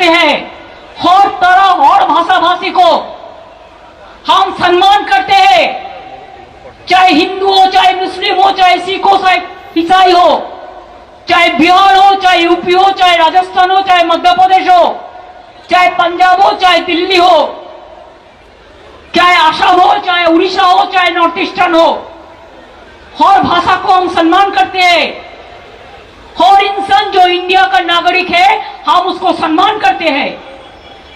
करते हैं हर तरह और भाषा भाषी को हम सम्मान करते हैं चाहे हिंदू हो चाहे मुस्लिम हो चाहे सिख हो चाहे ईसाई हो चाहे बिहार हो चाहे यूपी हो चाहे राजस्थान हो चाहे मध्य प्रदेश हो चाहे पंजाब हो चाहे दिल्ली हो चाहे आसाम हो चाहे उड़ीसा हो चाहे नॉर्थ ईस्टर्न हो हर भाषा को हम सम्मान करते हैं हर इंसान जो इंडिया का नागरिक है, हम उसको सम्मान करते हैं।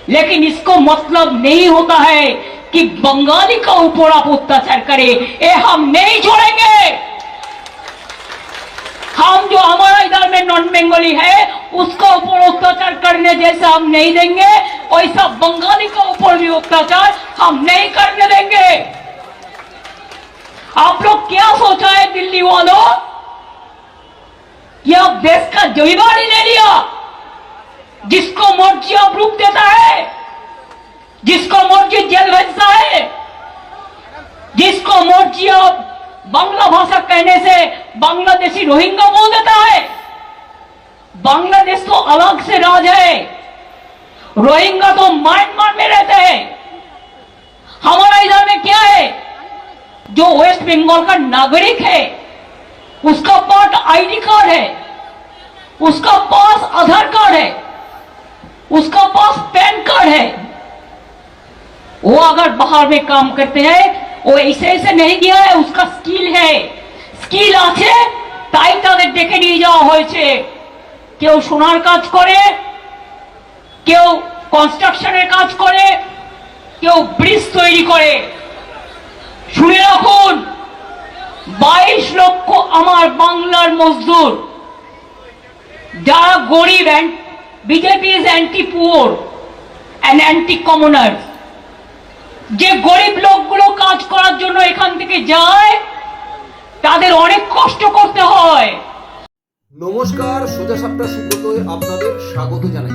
लेकिन इसको मतलब नहीं होता है कि बंगाली का ऊपर आप अत्याचार करें। ये हम नहीं छोड़ेंगे। हम जो हमारा इधर में नॉन बंगाली है, उसका ऊपर अत्याचार करने जैसा हम नहीं देंगे, वैसा बंगाली का ऊपर भी अत्याचार हम नहीं करने देंगे। आप लोग क्या सोचा है, दिल्ली वालों? ये अब देश का जमीबारी ले लिया। जिसको मर्ज़ी अब रुक देता है, जिसको मोर्ची जेल भेजता है, जिसको मर्ज़ी अब बांग्ला भाषा कहने से बांग्लादेशी रोहिंगा बोल देता है। बांग्लादेश तो अलग से राज है। रोहिंगा तो म्यांमार में रहते हैं। हमारा इधर में क्या है? जो वेस्ट बंगाल का नागरिक है। उसका पास आईडी कार्ड है उसका पास आधार कार्ड है उसका पास पैन कार्ड है वो अगर बाहर में काम करते हैं वो ऐसे ऐसे नहीं गया है उसका স্কিল है স্কিল আছে তাই তাদের ডেকে নিয়ে যাওয়া হয়েছে কেউ সোনার কাজ করে কেউ কনস্ট্রাকশনের কাজ করে কেউ ব্রিজ তৈরি করে শুনে রাখুন বাইশ লক্ষ আমার বাংলার মজদুর। যারা গরিব BJP is anti poor and anti commoners যে গরিব লোকগুলো কাজ করার জন্য এখান থেকে যায়, তাদের অনেক কষ্ট করতে হয়। নমস্কার, সোজা সাপটা সুব্রতয় আপনাদের স্বাগত জানাই।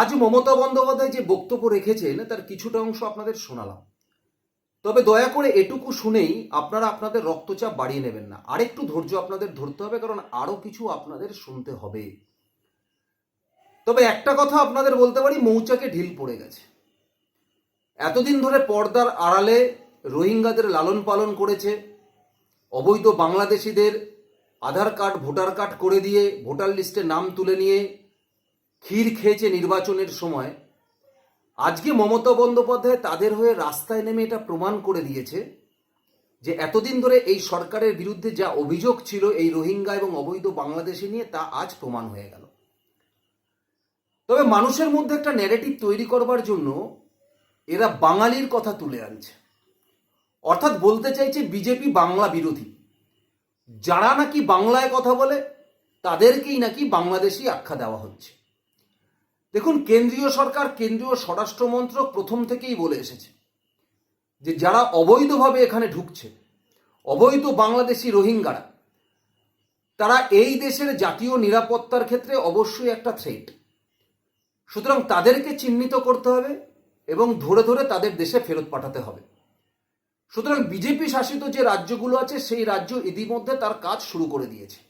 আজ মমতা বন্দ্যোপাধ্যায় যে বক্তব্য রেখেছেন, তার কিছুটা অংশ আপনাদের শোনালাম। তবে দয়া করে এটুকু শুনেই আপনারা আপনাদের রক্তচাপ বাড়িয়ে নেবেন না। আরেকটু ধৈর্য আপনাদের ধরতে হবে, কারণ আরও কিছু আপনাদের শুনতে হবে। তবে একটা কথা আপনাদের বলতে পারি, মৌচাকে ঢিল পড়ে গেছে। এতদিন ধরে পর্দার আড়ালে রোহিঙ্গাদের লালন পালন করেছে। অবৈধ বাংলাদেশিদের আধার কার্ড, ভোটার কার্ড করে দিয়ে ভোটার লিস্টে নাম তুলে নিয়ে ক্ষীর খেয়েছে নির্বাচনের সময়। আজকে মমতা বন্দ্যোপাধ্যায় তাদের হয়ে রাস্তায় নেমে এটা প্রমাণ করে দিয়েছে যে এতদিন ধরে এই সরকারের বিরুদ্ধে যা অভিযোগ ছিল এই রোহিঙ্গা এবং অবৈধ বাংলাদেশি নিয়ে তা আজ প্রমাণ হয়ে গেল। তবে মানুষের মধ্যে একটা ন্যারেটিভ তৈরি করবার জন্য এরা বাঙালির কথা তুলে আনছে। অর্থাৎ বলতে চাইছে বিজেপি বাংলা বিরোধী। যারা নাকি বাংলায় কথা বলে, তাদেরকেই নাকি বাংলাদেশি আখ্যা দেওয়া হচ্ছে। দেখুন, কেন্দ্রীয় সরকার, কেন্দ্রীয় স্বরাষ্ট্র মন্ত্রক প্রথম থেকেই বলে এসেছে যে যারা অবৈধভাবে এখানে ঢুকছে, অবৈধ বাংলাদেশি রোহিঙ্গারা, তারা এই দেশের জাতীয় নিরাপত্তার ক্ষেত্রে অবশ্যই একটা থ্রেট সুতরাং তাদেরকে চিহ্নিত করতে হবে এবং ধরে ধরে তাদের দেশে ফেরত পাঠাতে হবে। সুতরাং বিজেপি শাসিত যে রাজ্যগুলো আছে, সেই রাজ্য ইতিমধ্যে তার কাজ শুরু করে দিয়েছে।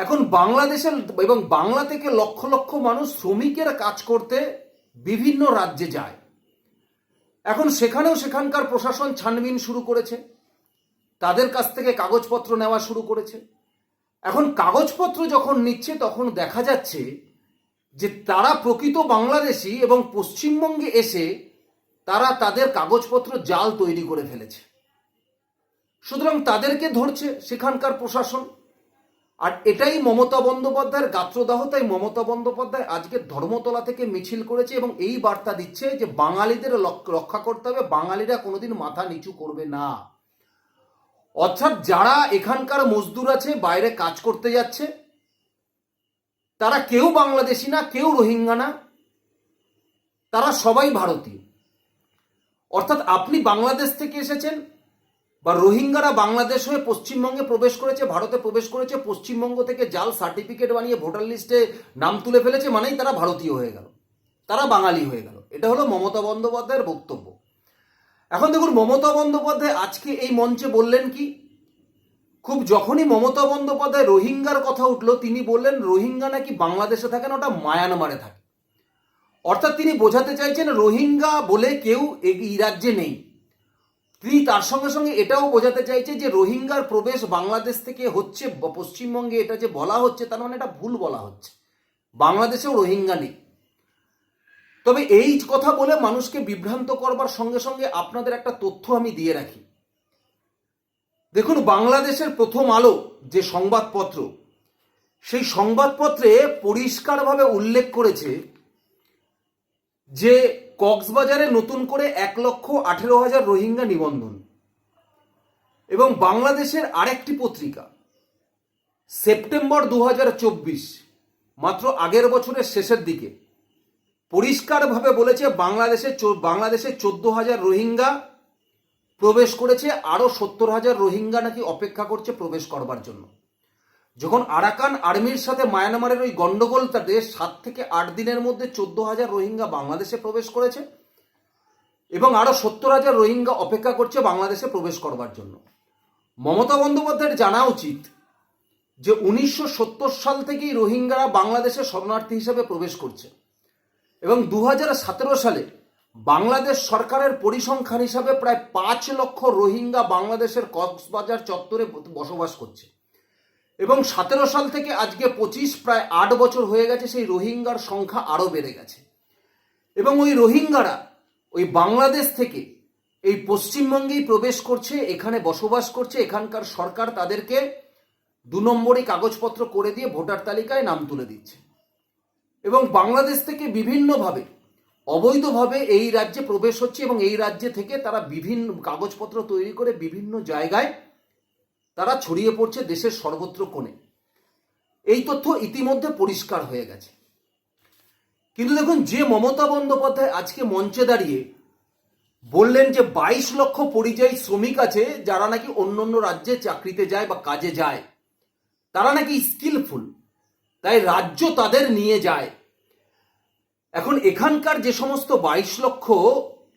এখন বাংলাদেশের এবং বাংলা থেকে লক্ষ লক্ষ মানুষ শ্রমিকের কাজ করতে বিভিন্ন রাজ্যে যায়। এখন সেখানেও সেখানকার প্রশাসন ছানবিন শুরু করেছে। তাদের কাছ থেকে কাগজপত্র নেওয়া শুরু করেছে। এখন কাগজপত্র যখন নিচ্ছে, তখন দেখা যাচ্ছে যে তারা প্রকৃত বাংলাদেশি এবং পশ্চিমবঙ্গে এসে তারা তাদের কাগজপত্র জাল তৈরি করে ফেলেছে। সুতরাং তাদেরকে ধরছে সেখানকার প্রশাসন। আর এটাই মমতা বন্দ্যোপাধ্যায়ের গাত্রদাহ, তাই মমতা বন্দ্যোপাধ্যায় আজকে ধর্মতলা থেকে মিছিল করেছে এবং এই বার্তা দিচ্ছে যে বাঙালিদের রক্ষা করতে হবে, বাঙালিরা কোনোদিন মাথা নিচু করবে না। অর্থাৎ যারা এখানকার মজদুর আছে, বাইরে কাজ করতে যাচ্ছে, তারা কেউ বাংলাদেশি না, কেউ রোহিঙ্গা না, তারা সবাই ভারতীয়। অর্থাৎ আপনি বাংলাদেশ থেকে এসেছেন বা রোহিঙ্গারা বাংলাদেশ হয়ে পশ্চিমবঙ্গে প্রবেশ করেছে, ভারতে প্রবেশ করেছে, পশ্চিমবঙ্গ থেকে জাল সার্টিফিকেট বানিয়ে ভোটার লিস্টে নাম তুলে ফেলেছে মানেই তারা ভারতীয় হয়ে গেল। তারা বাঙালি হয়ে গেল। এটা হলো মমতা বন্দ্যোপাধ্যায়ের বক্তব্য। এখন দেখুন, মমতা বন্দ্যোপাধ্যায় আজকে এই মঞ্চে বললেন কি? খুব যখনই মমতা বন্দ্যোপাধ্যায় রোহিঙ্গার কথা উঠল, তিনি বললেন, রোহিঙ্গা নাকি বাংলাদেশে থাকে না, ওটা মায়ানমারে থাকে। অর্থাৎ তিনি বোঝাতে চাইছেন, রোহিঙ্গা বলে কেউ এই রাজ্যে নেই। তিনি তার সঙ্গে সঙ্গে এটাও বোঝাতে চাইছে যে রোহিঙ্গার প্রবেশ বাংলাদেশ থেকে হচ্ছে পশ্চিমবঙ্গে এটা যে বলা হচ্ছে, তার মানে এটা ভুল বলা হচ্ছে। বাংলাদেশেও রোহিঙ্গা নেই। তবে এই কথা বলে মানুষকে বিভ্রান্ত করবার সঙ্গে সঙ্গে আপনাদের একটা তথ্য আমি দিয়ে রাখি। দেখুন, বাংলাদেশের প্রথম আলো যে সংবাদপত্র, সেই সংবাদপত্রে পরিষ্কারভাবে উল্লেখ করেছে যে কক্সবাজারে নতুন করে এক লক্ষ আঠেরো হাজার রোহিঙ্গা নিবন্ধন। এবং বাংলাদেশের আরেকটি পত্রিকা, সেপ্টেম্বর দু হাজার চব্বিশ, মাত্র আগের বছরের শেষের দিকে, পরিষ্কারভাবে বলেছে বাংলাদেশে বাংলাদেশে চোদ্দ হাজার রোহিঙ্গা প্রবেশ করেছে, আরও সত্তর হাজার রোহিঙ্গা নাকি অপেক্ষা করছে প্রবেশ করবার জন্য। যখন আরাকান আর্মির সাথে মায়ানমারের ওই গন্ডগোলটাতে সাত থেকে আট দিনের মধ্যে চোদ্দ হাজার রোহিঙ্গা বাংলাদেশে প্রবেশ করেছে এবং আরও সত্তর হাজার রোহিঙ্গা অপেক্ষা করছে বাংলাদেশে প্রবেশ করবার জন্য। মমতা বন্দ্যোপাধ্যায়ের জানা উচিত যে উনিশশো সত্তর সাল থেকেই রোহিঙ্গারা বাংলাদেশে শরণার্থী হিসেবে প্রবেশ করছে এবং দু হাজার সতেরো সালে বাংলাদেশ সরকারের পরিসংখ্যান হিসাবে প্রায় পাঁচ লক্ষ রোহিঙ্গা বাংলাদেশের কক্সবাজার চত্বরে বসবাস করছে। এবং সতেরো সাল থেকে আজকে পঁচিশ, প্রায় আট বছর হয়ে গেছে সেই রোহিঙ্গার সংখ্যা আরও বেড়ে গেছে। এবং ওই রোহিঙ্গারা ওই বাংলাদেশ থেকে এই পশ্চিমবঙ্গেই প্রবেশ করছে, এখানে বসবাস করছে, এখানকার সরকার তাদেরকে দু নম্বরই কাগজপত্র করে দিয়ে ভোটার তালিকায় নাম তুলে দিচ্ছে। এবং বাংলাদেশ থেকে বিভিন্নভাবে, অবৈধভাবে এই রাজ্যে প্রবেশ হচ্ছে এবং এই রাজ্যে থেকে তারা বিভিন্ন কাগজপত্র তৈরি করে বিভিন্ন জায়গায় তারা ছড়িয়ে পড়ছে দেশের সর্বত্র কোণে। এই তথ্য ইতিমধ্যে পরিষ্কার হয়ে গেছে। কিন্তু দেখুন, যে মমতা বন্দ্যোপাধ্যায় আজকে মঞ্চে দাঁড়িয়ে বললেন যে বাইশ লক্ষ পরিযায়ী শ্রমিক আছে, যারা নাকি অন্য অন্য রাজ্যে চাকরিতে যায় বা কাজে যায়, তারা নাকি স্কিলফুল, তাই রাজ্য তাদের নিয়ে যায়। এখন এখানকার যে সমস্ত বাইশ লক্ষ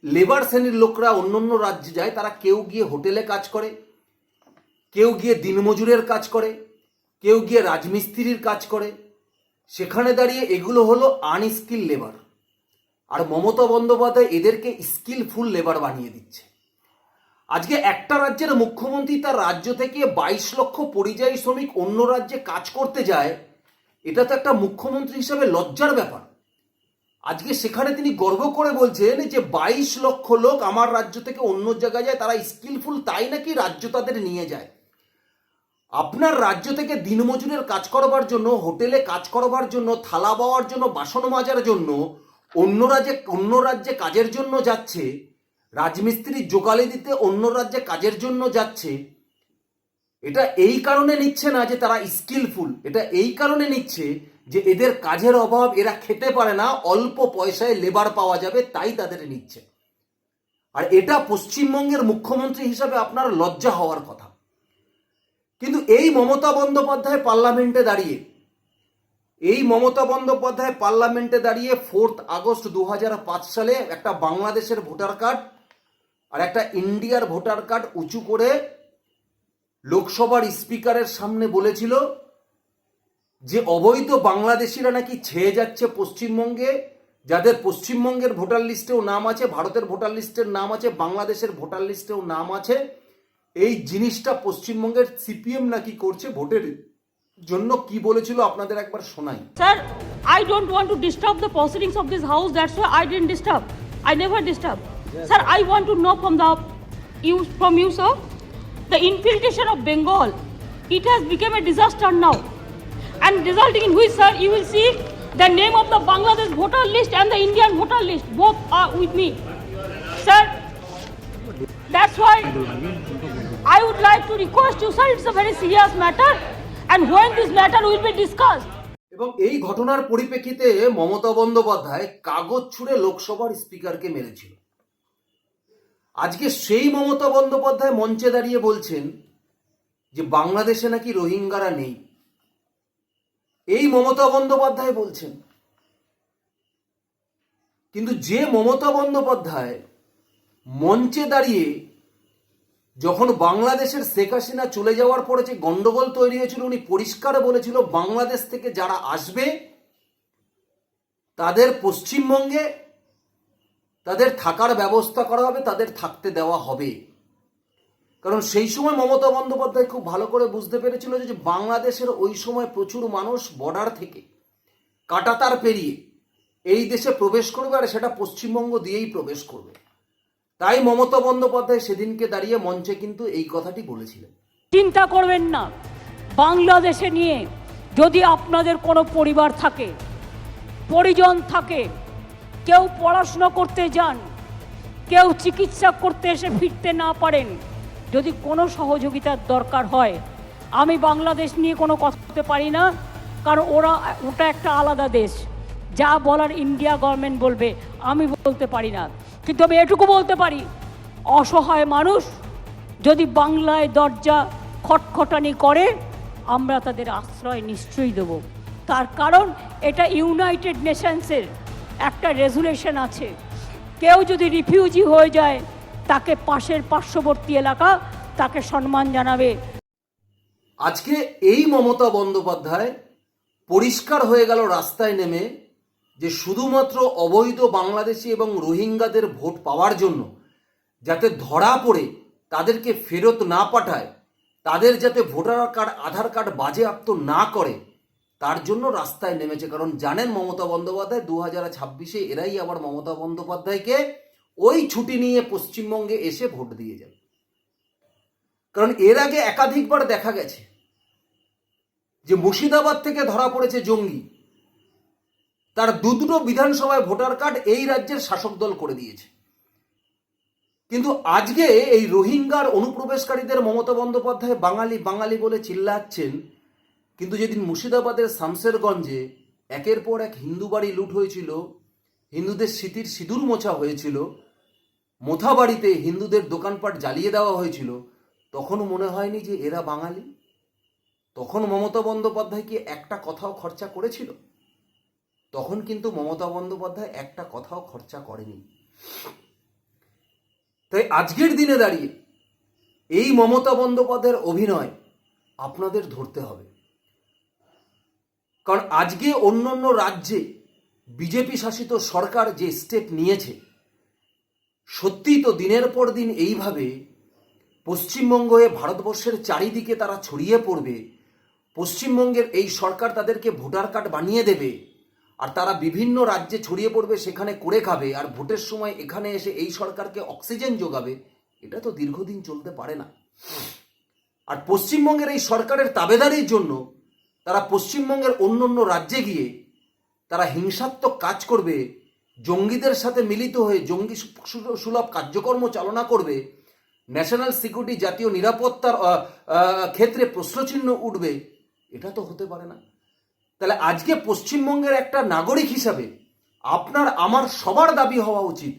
লেবার শ্রেণির লোকরা অন্য অন্য রাজ্যে যায়, তারা কেউ গিয়ে হোটেলে কাজ করে কেউ গিয়ে দিনমজুরের কাজ করে, কেউ গিয়ে রাজমিস্ত্রির কাজ করে। সেখানে দাঁড়িয়ে এগুলো হলো আনস্কিল লেবার আর মমতা বন্দ্যোপাধ্যায় এদেরকে স্কিলফুল লেবার বানিয়ে দিচ্ছে। আজকে একটা রাজ্যের মুখ্যমন্ত্রী তার রাজ্য থেকে বাইশ লক্ষ পরিযায়ী শ্রমিক অন্য রাজ্যে কাজ করতে যায়, এটা তো একটা মুখ্যমন্ত্রী হিসাবে লজ্জার ব্যাপার। আজকে সেখানে তিনি গর্ব করে বলছেন যে বাইশ লক্ষ লোক আমার রাজ্য থেকে অন্য জায়গায় যায়, তারা স্কিলফুল তাই নাকি রাজ্য তাদের নিয়ে যায়? আপনার রাজ্য থেকে দিনমজুরের কাজ করবার জন্য, হোটেলে কাজ করবার জন্য, থালা বাওয়ার জন্য, বাসন মাজার জন্য, অন্য রাজ্যে অন্য রাজ্যে কাজের জন্য যাচ্ছে, রাজমিস্ত্রি জোগালি দিতে অন্য রাজ্যে কাজের জন্য যাচ্ছে, এটা এই কারণে নিচ্ছে না যে তারা স্কিলফুল। এটা এই কারণে নিচ্ছে যে এদের কাজের অভাব, এরা খেতে পারে না, অল্প পয়সায় লেবার পাওয়া যাবে, তাই তাদের নিচ্ছে। আর এটা পশ্চিমবঙ্গের মুখ্যমন্ত্রী হিসাবে আপনার লজ্জা হওয়ার কথা। কিন্তু এই মমতা বন্দ্যোপাধ্যায় পার্লামেন্টে দাঁড়িয়ে, এই মমতা বন্দ্যোপাধ্যায় পার্লামেন্টে দাঁড়িয়ে ফোর্থ আগস্ট দু হাজার পাঁচ সালে একটা বাংলাদেশের ভোটার কার্ড আর একটা ইন্ডিয়ার ভোটার কার্ড উঁচু করে লোকসভার স্পিকারের সামনে বলেছিল যে অবৈধ বাংলাদেশিরা নাকি ছেয়ে যাচ্ছে পশ্চিমবঙ্গে, যাদের পশ্চিমবঙ্গের ভোটার লিস্টেও নাম আছে, ভারতের ভোটার লিস্টের নাম আছে, বাংলাদেশের ভোটার লিস্টেও নাম আছে এই জিনিসটা পশ্চিমবঙ্গের সিপিএম নাকি করছে ভোটের জন্য কি বলেছিল আপনাদের একবার শোনাই। Sir I don't want to disturb the proceedings of this house that's why I didn't disturb I never disturb sir I want to know from the you from you sir the infiltration of Bengal it has became a disaster now and resulting in which sir you will see the name of the Bangladesh voter list and the Indian voter list both are with me sir that's why I would like to request you, sir. It's a very serious matter, and when this matter will be discussed. এবং এই ঘটনার পরিপ্রেক্ষিতে মমতা বন্দ্যোপাধ্যায় কাগজ ছুঁড়ে লোকসভার স্পিকারকে মেরেছিল আজকে সেই মমতা বন্দ্যোপাধ্যায় মঞ্চে দাঁড়িয়ে বলছেন যে বাংলাদেশে নাকি রোহিঙ্গারা নেই এই মমতা বন্দ্যোপাধ্যায় বলছেন কিন্তু যে মমতা বন্দ্যোপাধ্যায় মঞ্চে দাঁড়িয়ে যখন বাংলাদেশের শেখ হাসিনা চলে যাওয়ার পরে যে গন্ডগোল তৈরি হয়েছিল, উনি পরিষ্কার বলেছিল, বাংলাদেশ থেকে যারা আসবে, তাদের পশ্চিমবঙ্গে তাদের থাকার ব্যবস্থা করা হবে, তাদের থাকতে দেওয়া হবে। কারণ সেই সময় মমতা বন্দ্যোপাধ্যায় খুব ভালো করে বুঝতে পেরেছিল যে বাংলাদেশের ওই সময় প্রচুর মানুষ বর্ডার থেকে কাটাতার পেরিয়ে এই দেশে প্রবেশ করবে, আর সেটা পশ্চিমবঙ্গ দিয়েই প্রবেশ করবে। তাই মমতা বন্দ্যোপাধ্যায় সেদিনকে দাঁড়িয়ে মঞ্চে কিন্তু এই কথাটি বলেছিলেন। চিন্তা করবেন না। বাংলাদেশে নিয়ে যদি আপনাদের কোনো পরিবার থাকে, পরিজন থাকে, কেউ পড়াশোনা করতে যান, কেউ চিকিৎসা করতে এসে ফিরতে না পারেন, যদি কোনো সহযোগিতার দরকার হয়, আমি বাংলাদেশ নিয়ে কোনো কথা বলতে পারি না, কারণ ওরা, ওটা একটা আলাদা দেশ। যা বলার ইন্ডিয়া গভর্নমেন্ট বলবে, আমি বলতে পারি না। কিন্তু আমি এটুকু বলতে পারি, অসহায় মানুষ যদি বাংলায় দরজা খটখটানি করে, আমরা তাদের আশ্রয় নিশ্চয়ই দেব। তার কারণ এটা ইউনাইটেড নেশনসের একটা রেজুলেশন আছে। কেউ যদি রিফিউজি হয়ে যায়, তাকে পাশের পার্শ্ববর্তী এলাকা তাকে সম্মান জানাবে। আজকে এই মমতা বন্দ্যোপাধ্যায় পরিষ্কার হয়ে গেল রাস্তায় নেমে যে শুধুমাত্র অবৈধ বাংলাদেশি এবং রোহিঙ্গাদের ভোট পাওয়ার জন্য যাতে ধরা পড়ে, তাদেরকে ফেরত না পাঠায়, তাদের যাতে ভোটার কার্ড, আধার কার্ড বাজেয়াপ্ত না করে, তার জন্য রাস্তায় নেমেছে। কারণ জানেন মমতা বন্দ্যোপাধ্যায় দু হাজার ছাব্বিশে এরাই আবার মমতা বন্দ্যোপাধ্যায়কে ওই ছুটি নিয়ে পশ্চিমবঙ্গে এসে ভোট দিয়ে যাবে। কারণ এর আগে একাধিকবার দেখা গেছে যে মুর্শিদাবাদ থেকে ধরা পড়েছে জঙ্গি। তার দু দুটো বিধানসভায় ভোটার কার্ড এই রাজ্যের শাসক দল করে দিয়েছে। কিন্তু আজকে এই রোহিঙ্গার অনুপ্রবেশকারীদের মমতা বন্দ্যোপাধ্যায় বাঙালি বাঙালি বলে চিল্লাচ্ছেন, কিন্তু যেদিন মুর্শিদাবাদের শামসেরগঞ্জে একের পর এক হিন্দু বাড়ি লুট হয়েছিল, হিন্দুদের স্মৃতির সিঁদুর মোছা হয়েছিল মোথাবাড়িতে হিন্দুদের দোকানপাট জ্বালিয়ে দেওয়া হয়েছিল তখন মনে হয়নি যে এরা বাঙালি? তখন মমতা বন্দ্যোপাধ্যায় কি একটা কথাও খরচা করেছিল? তখন কিন্তু মমতা বন্দ্যোপাধ্যায় একটা কথাও খরচা করেনি। তাই আজকের দিনে দাঁড়িয়ে এই মমতা বন্দ্যোপাধ্যায়ের অভিনয় আপনাদের ধরতে হবে। কারণ আজকে অন্য অন্য রাজ্যে বিজেপি শাসিত সরকার যে স্টেপ নিয়েছে, সত্যিই তো দিনের পর দিন এইভাবে পশ্চিমবঙ্গ ভারতবর্ষের চারিদিকে তারা ছড়িয়ে পড়বে, পশ্চিমবঙ্গের এই সরকার তাদেরকে ভোটার কার্ড বানিয়ে দেবে আর তারা বিভিন্ন রাজ্যে ছড়িয়ে পড়বে, সেখানে করে খাবে, আর ভোটের সময় এখানে এসে এই সরকারকে অক্সিজেন যোগাবে, এটা তো দীর্ঘদিন চলতে পারে না। আর পশ্চিমবঙ্গের এই সরকারের তাবেদারির জন্য তারা পশ্চিমবঙ্গের অন্য অন্য রাজ্যে গিয়ে তারা হিংসাত্মক কাজ করবে, জঙ্গিদের সাথে মিলিত হয়ে জঙ্গি সুলভ কার্যকর্ম চালনা করবে, ন্যাশনাল সিকিউরিটি জাতীয় নিরাপত্তার ক্ষেত্রে প্রশ্নচিহ্ন উঠবে, এটা তো হতে পারে না। তাহলে আজকে পশ্চিমবঙ্গের একটা নাগরিক হিসাবে আপনার, আমার, সবার দাবি হওয়া উচিত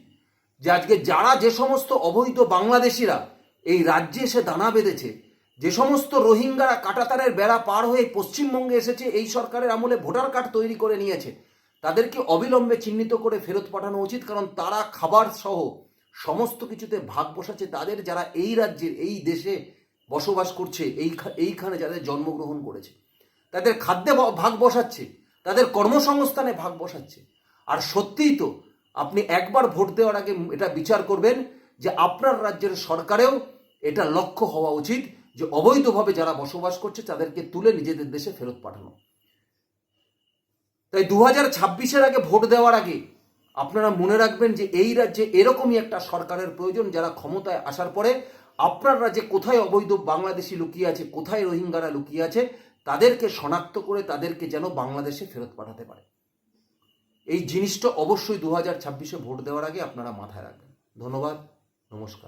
যে আজকে যারা যে সমস্ত অবৈধ বাংলাদেশিরা এই রাজ্যে এসে দানা বেঁধেছে, যে সমস্ত রোহিঙ্গারা কাটাতারের বেড়া পার হয়ে পশ্চিমবঙ্গে এসেছে, এই সরকারের আমলে ভোটার কার্ড তৈরি করে নিয়েছে, তাদেরকে অবিলম্বে চিহ্নিত করে ফেরত পাঠানো উচিত, কারণ তারা খাবার সহ সমস্ত কিছুতে ভাগ বসাচ্ছে, তাদের যারা এই রাজ্যের, এই দেশে বসবাস করছে, এই এইখানে যাদের জন্মগ্রহণ করেছে। তাদের খাদ্যে ভাগ বসাচ্ছে, তাদের কর্মসংস্থানে ভাগ বসাচ্ছে। আর সত্যিই তো, আপনি একবার ভোট দেওয়ার আগে এটা বিচার করবেন যে আপনার রাজ্যের সরকারেও এটা লক্ষ্য হওয়া উচিত যে অবৈধভাবে যারা বসবাস করছে তাদেরকে তুলে নিজেদের দেশে ফেরত পাঠানো। তাই দু হাজার ছাব্বিশের আগে ভোট দেওয়ার আগে আপনারা মনে রাখবেন যে এই রাজ্যে এরকমই একটা সরকারের প্রয়োজন যারা ক্ষমতায় আসার পরে আপনার রাজ্যে কোথায় অবৈধ বাংলাদেশি লুকিয়ে আছে, কোথায় রোহিঙ্গারা লুকিয়ে আছে তাদেরকে শনাক্ত করে তাদেরকে যেন বাংলাদেশে ফেরত পাঠাতে পারে। এই জিনিসটা অবশ্যই দু হাজার ছাব্বিশে ভোট দেওয়ার আগে আপনারা মাথায় রাখবেন। ধন্যবাদ, নমস্কার।